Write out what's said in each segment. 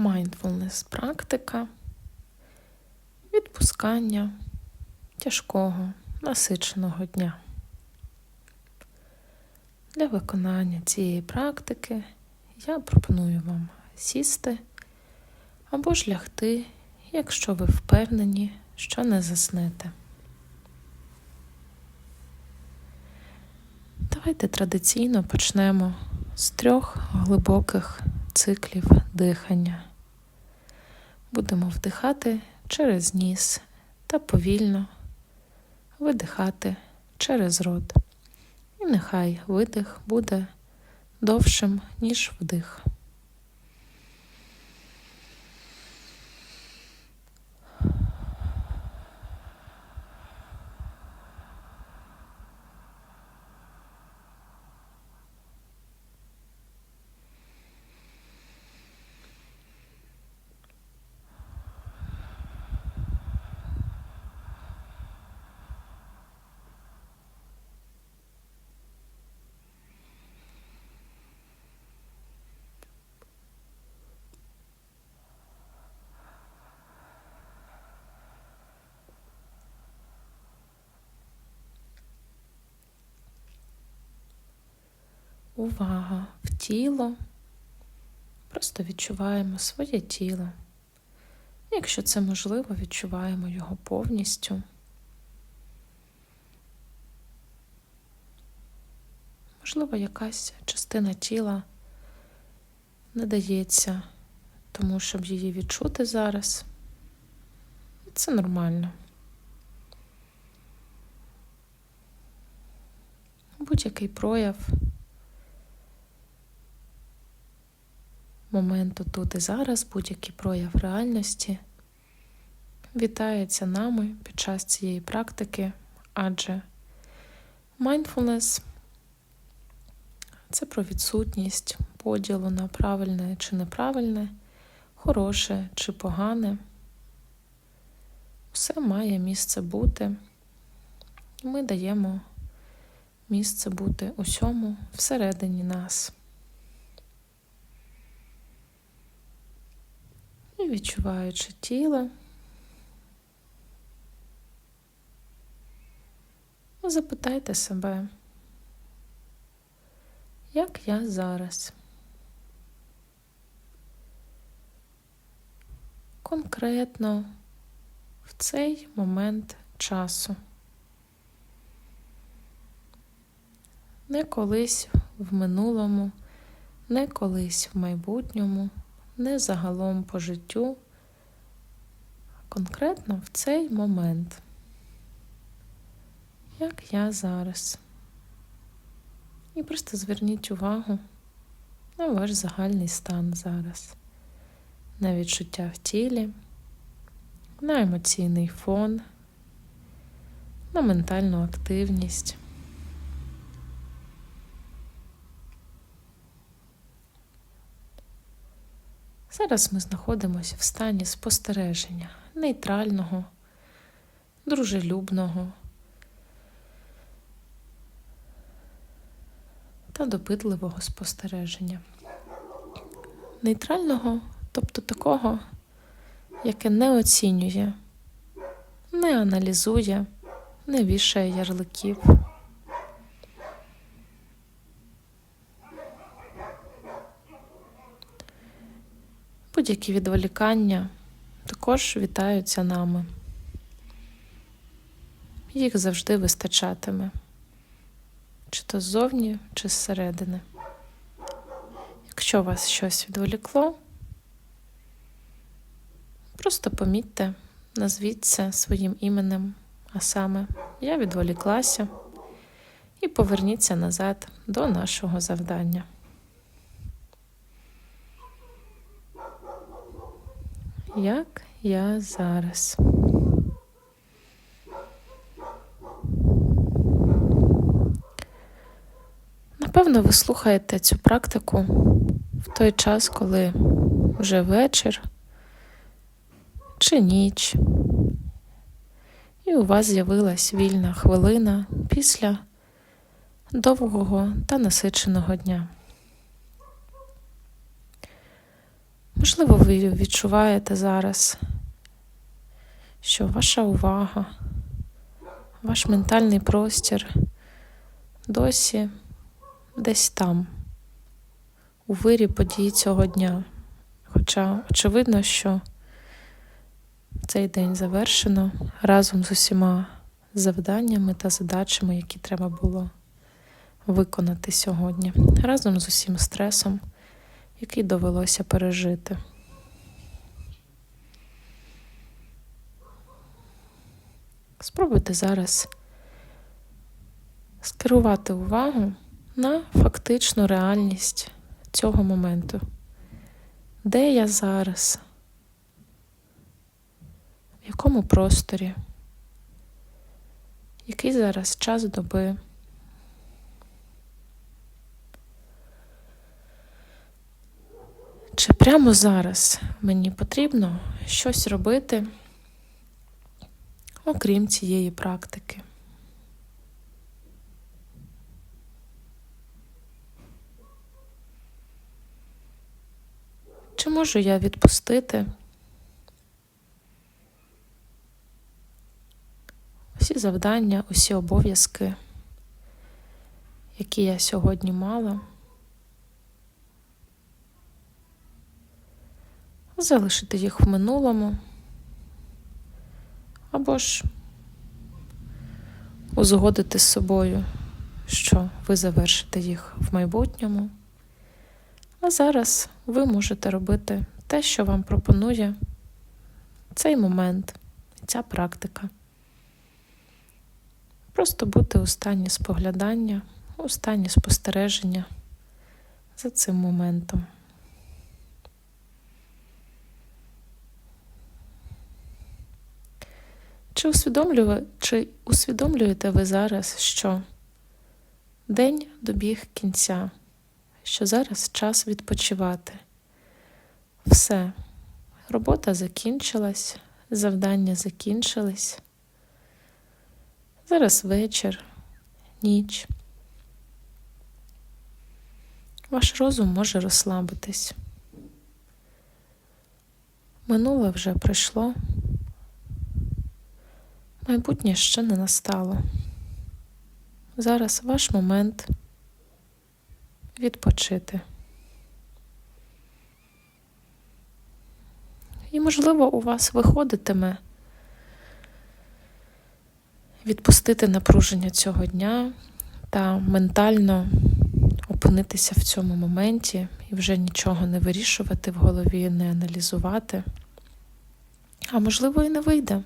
Mindfulness практика відпускання тяжкого, насиченого дня. Для виконання цієї практики я пропоную вам сісти або ж лягти, якщо ви впевнені, що не заснете. Давайте традиційно почнемо з трьох глибоких циклів дихання. Будемо вдихати через ніс та повільно видихати через рот. І нехай видих буде довшим, ніж вдих. Увага в тіло. Просто відчуваємо своє тіло. Якщо це можливо, відчуваємо його повністю. Можливо, якась частина тіла не дається тому, щоб її відчути зараз. Це нормально. Будь-який прояв моменту тут і зараз, будь-який прояв реальності вітається нами під час цієї практики, адже mindfulness – це про відсутність поділу на правильне чи неправильне, хороше чи погане. Все має місце бути. і Ми даємо місце бути усьому всередині нас. І відчуваючи тіло, запитайте себе, як я зараз? Конкретно в цей момент часу. Не колись в минулому, не колись в майбутньому не загалом по життю, а конкретно в цей момент, як я зараз. І просто зверніть увагу на ваш загальний стан зараз, на відчуття в тілі, на емоційний фон, на ментальну активність. Зараз ми знаходимося в стані спостереження нейтрального, дружелюбного та допитливого спостереження. Нейтрального, тобто такого, яке не оцінює, не аналізує, не вішає ярликів. Будь-які відволікання також вітаються нами. Їх завжди вистачатиме, чи то ззовні, чи зсередини. Якщо вас щось відволікло, просто помітьте, назвіть це своїм іменем, а саме я відволіклася, і поверніться назад до нашого завдання. Як я зараз. Напевно, ви слухаєте цю практику в той час, коли вже вечір чи ніч, і у вас з'явилась вільна хвилина після довгого та насиченого дня. Можливо, ви відчуваєте зараз, що ваша увага, ваш ментальний простір досі десь там, у вирі подій цього дня. Хоча очевидно, що цей день завершено разом з усіма завданнями та задачами, які треба було виконати сьогодні, разом з усім стресом, який довелося пережити. Спробуйте зараз скерувати увагу на фактичну реальність цього моменту. Де я зараз? В якому просторі? Який зараз час доби? Чи прямо зараз мені потрібно щось робити, окрім цієї практики? Чи можу я відпустити усі завдання, усі обов'язки, які я сьогодні мала, залишити їх в минулому, або ж узгодити з собою, що ви завершите їх в майбутньому. А зараз ви можете робити те, що вам пропонує цей момент, ця практика. Просто бути у стані споглядання, у стані спостереження за цим моментом. Чи усвідомлює, чи усвідомлюєте ви зараз, що день добіг кінця? що зараз час відпочивати. Все, робота закінчилась, завдання закінчились. Зараз вечір, ніч. Ваш розум може розслабитись. Минуле вже пройшло, майбутнє ще не настало. Зараз ваш момент відпочити. І, можливо, у вас виходитиме відпустити напруження цього дня та ментально опинитися в цьому моменті і вже нічого не вирішувати в голові, не аналізувати. А можливо, і не вийде.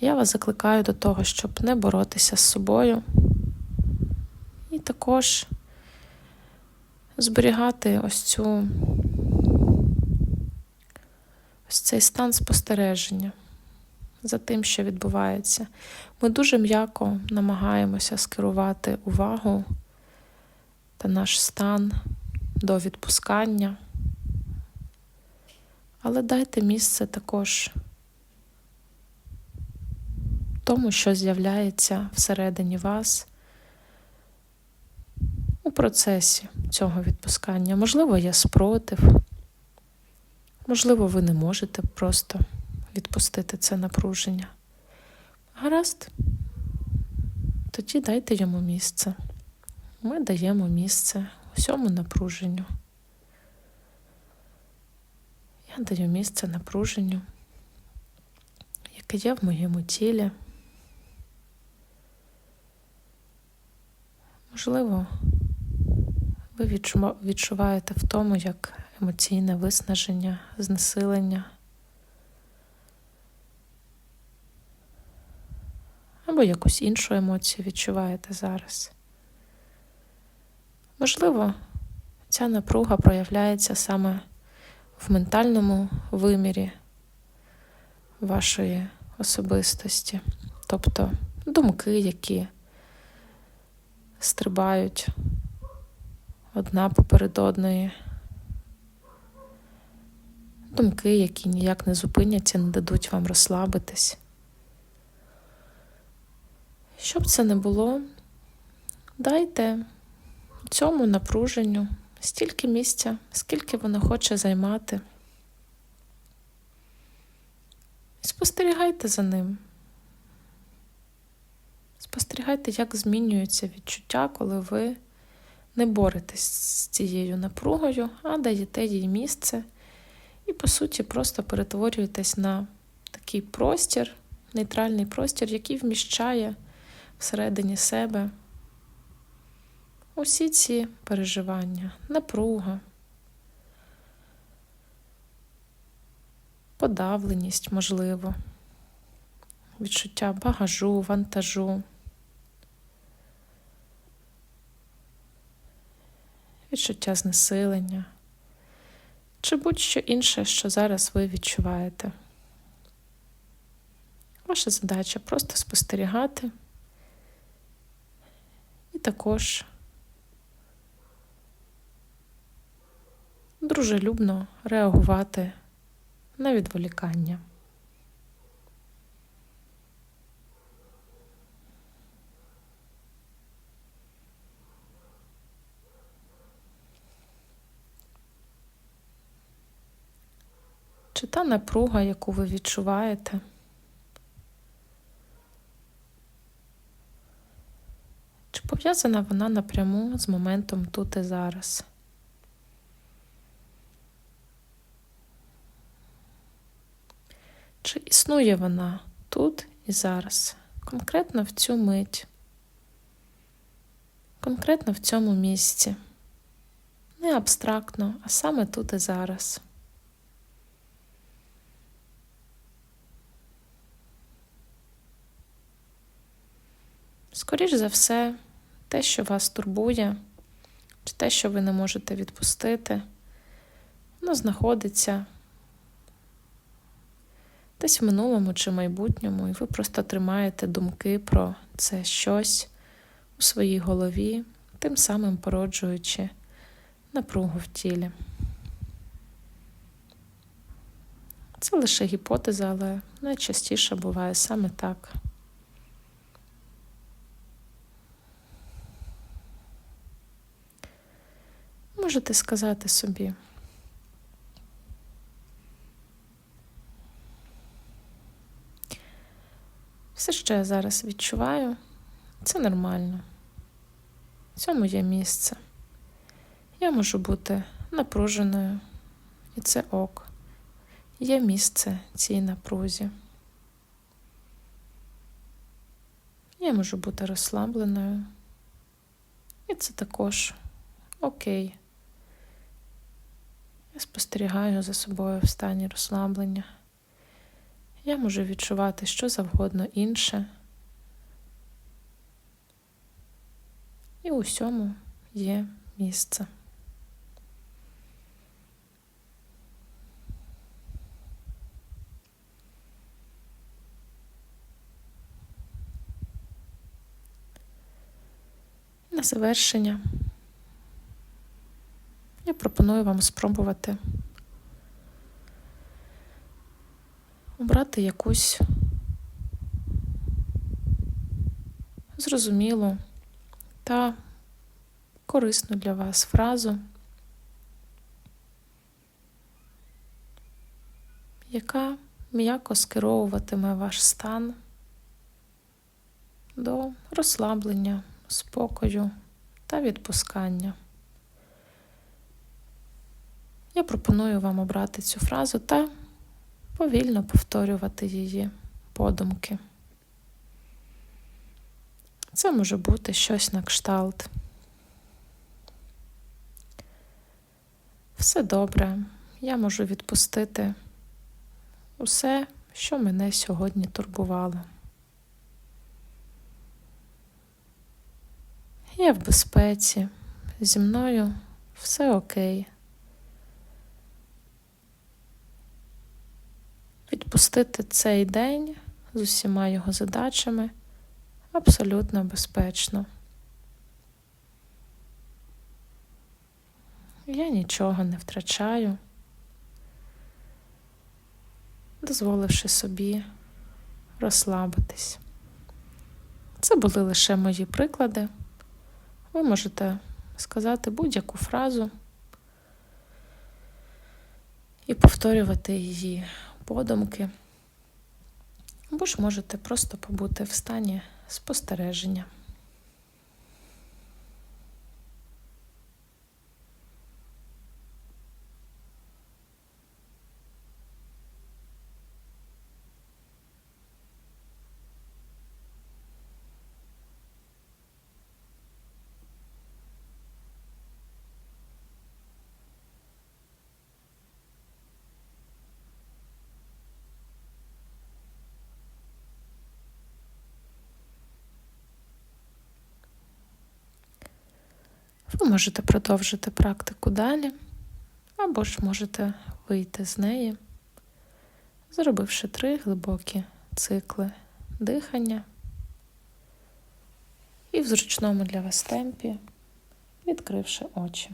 Я вас закликаю до того, щоб не боротися з собою. І також зберігати ось цю ось цей стан спостереження за тим, що відбувається. Ми дуже м'яко намагаємося скерувати увагу та наш стан до відпускання, але дайте місце також тому, що з'являється всередині вас у процесі цього відпускання. Можливо, є спротив, можливо, ви не можете просто відпустити це напруження. Гаразд, тоді дайте йому місце. Ми даємо місце усьому напруженню. Я даю місце напруженню, яке є в моєму тілі. Можливо, ви відчуваєте в тому, як емоційне виснаження, знесилення. Або якусь іншу емоцію відчуваєте зараз. Можливо, ця напруга проявляється саме в ментальному вимірі вашої особистості, тобто думки, які стрибають одна поперед одної. Думки, які ніяк не зупиняться, не дадуть вам розслабитись. Щоб це не було, дайте цьому напруженню стільки місця, скільки воно хоче займати. Спостерігайте за ним. Спостерігайте, як змінюються відчуття, коли ви не боретесь з цією напругою, а даєте їй місце і, по суті, просто перетворюєтесь на такий простір, нейтральний простір, який вміщає всередині себе усі ці переживання, напруга, подавленість, можливо, відчуття багажу, вантажу. Відчуття знесилення чи будь-що інше, що зараз ви відчуваєте. Ваша задача просто спостерігати і також дружелюбно реагувати на відволікання. Чи та напруга, яку ви відчуваєте? Чи пов'язана вона напряму з моментом тут і зараз? Чи існує вона тут і зараз, конкретно в цю мить, конкретно в цьому місці? Не абстрактно, а саме тут і зараз. Скоріш за все, те, що вас турбує, чи те, що ви не можете відпустити, воно знаходиться десь в минулому чи майбутньому, і ви просто тримаєте думки про це щось у своїй голові, тим самим породжуючи напругу в тілі. Це лише гіпотеза, але найчастіше буває саме так. Можете сказати собі. Все, що я зараз відчуваю, це нормально. В цьому є місце. Я можу бути напруженою, і це ок. Є місце цій напрузі. Я можу бути розслабленою. І це також окей. Я спостерігаю за собою в стані розслаблення. Я можу відчувати що завгодно інше. І у всьому є місце. На завершення пропоную вам спробувати обрати якусь зрозумілу та корисну для вас фразу, яка м'яко скеровуватиме ваш стан до розслаблення, спокою та відпускання. Я пропоную вам обрати цю фразу та повільно повторювати її подумки. Це може бути щось на кшталт. Все добре, я можу відпустити усе, що мене сьогодні турбувало. Я в безпеці, зі мною все окей. Відпустити цей день з усіма його задачами абсолютно безпечно. Я нічого не втрачаю, дозволивши собі розслабитись. Це були лише мої приклади. Ви можете сказати будь-яку фразу, і повторювати її подумки. Або ж можете просто побути в стані спостереження. Ви можете продовжити практику далі, або ж можете вийти з неї, зробивши три глибокі цикли дихання і в зручному для вас темпі, відкривши очі.